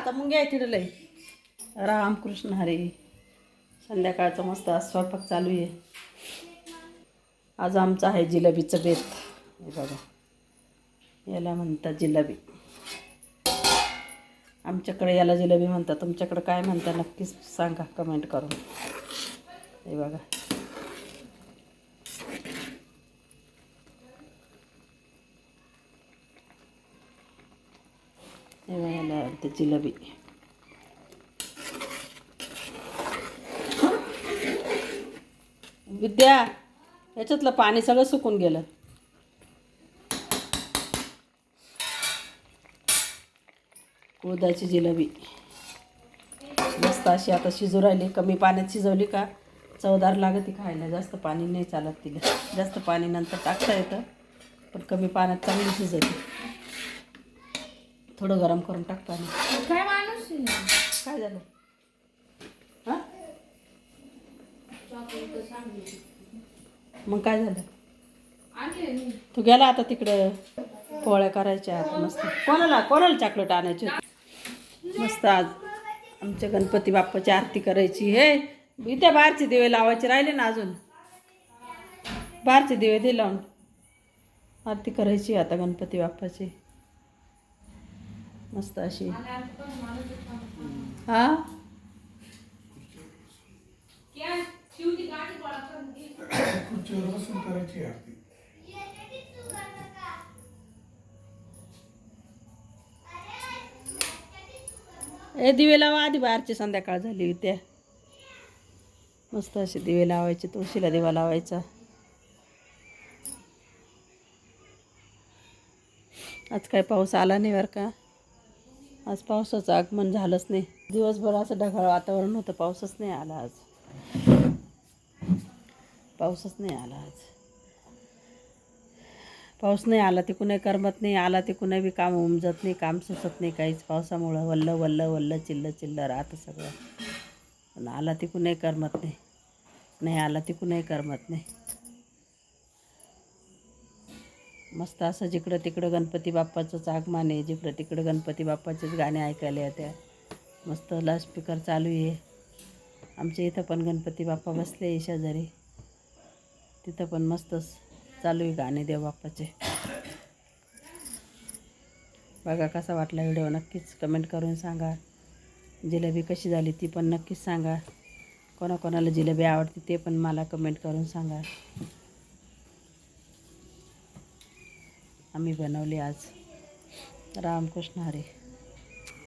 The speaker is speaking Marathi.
आता मग घ्याय तिकडे लय रामकृष्ण हरी. संध्याकाळचं मस्त आज स्वयंपाक चालू आहे. आज आमचं आहे जिलेबीचं बेत. हे बघा. याला म्हणतात जिलेबी. आमच्याकडे याला जिलेबी म्हणतात. तुमच्याकडे काय म्हणतात नक्कीच सांगा. कमेंट करून. हे बघा. हे बघा याला जिलबी. विद्या याच्यातलं पाणी सगळं सुकून गेलं. उडदाची जिलबी. मस्त अशी आता शिजू राहिली. कमी पाण्यात शिजवली का? चवदार लागत ती खायला. जास्त पाणी नाही चालत तिला. जास्त पाणी नंतर टाकता येतं पण कमी पाण्यात चांगली शिजवली थोडं गरम करून टाक पाणी काय माणूस? काय झालं हां. मग काय झालं. तू गेला आता तिकडं पोळ्या करायच्या आता मस्त कोणाला कोणाला चॉकलेट आणायची? मस्त आज आमच्या गणपती बाप्पाची आरती करायची हे इथे बाहेरचे दिवे लावायचे राहिले ना अजून बाहेरचे दिवे दे लावून आरती करायची आता गणपती बाप्पाची मस्त अशी. हा? ए दिवे लावा आधी बाहेरची संध्याकाळ झाली त्या मस्त असे दिवे लावायचे तुळशीला दिवा लावायचा. आज काय पाऊस आला नाही बरं का? आज पावसाचं आगमन झालंच नाही. दिवसभर असं ढगाळ वातावरण होतं पाऊसच नाही आला आज. पाऊसच नाही आला आज. पाऊस नाही आला ते कुणी करमत नाही आला ते कुणी बी काम उमजत नाही काम सुचत नाही काहीच. पावसामुळं वल्ल वल्ल वल्ल चिल्ल चिल्ल राहतं सगळं. पण आला ते कुणी करमत नाही. नाही आला ते कुणी करमत नाही. मस्त असं जिकडं तिकडं गणपती बाप्पाचंच आगमान आहे जिकडं तिकडं गणपती बाप्पाचेच गाणे ऐकायला येत्या. मस्त स्पीकर चालू आहे. आमच्या इथं पण गणपती बाप्पा बसले आहे शेजारी. तिथं पण मस्तच चालू आहे गाणे देव बाप्पाचे. बघा कसा वाटला व्हिडिओ नक्कीच कमेंट करून सांगा. जिलेबी कशी झाली ती पण नक्कीच सांगा. कोणाकोणाला जिलेबी आवडते ते पण मला कमेंट करून सांगा. आम्ही बनवली आज. रामकृष्ण हरी.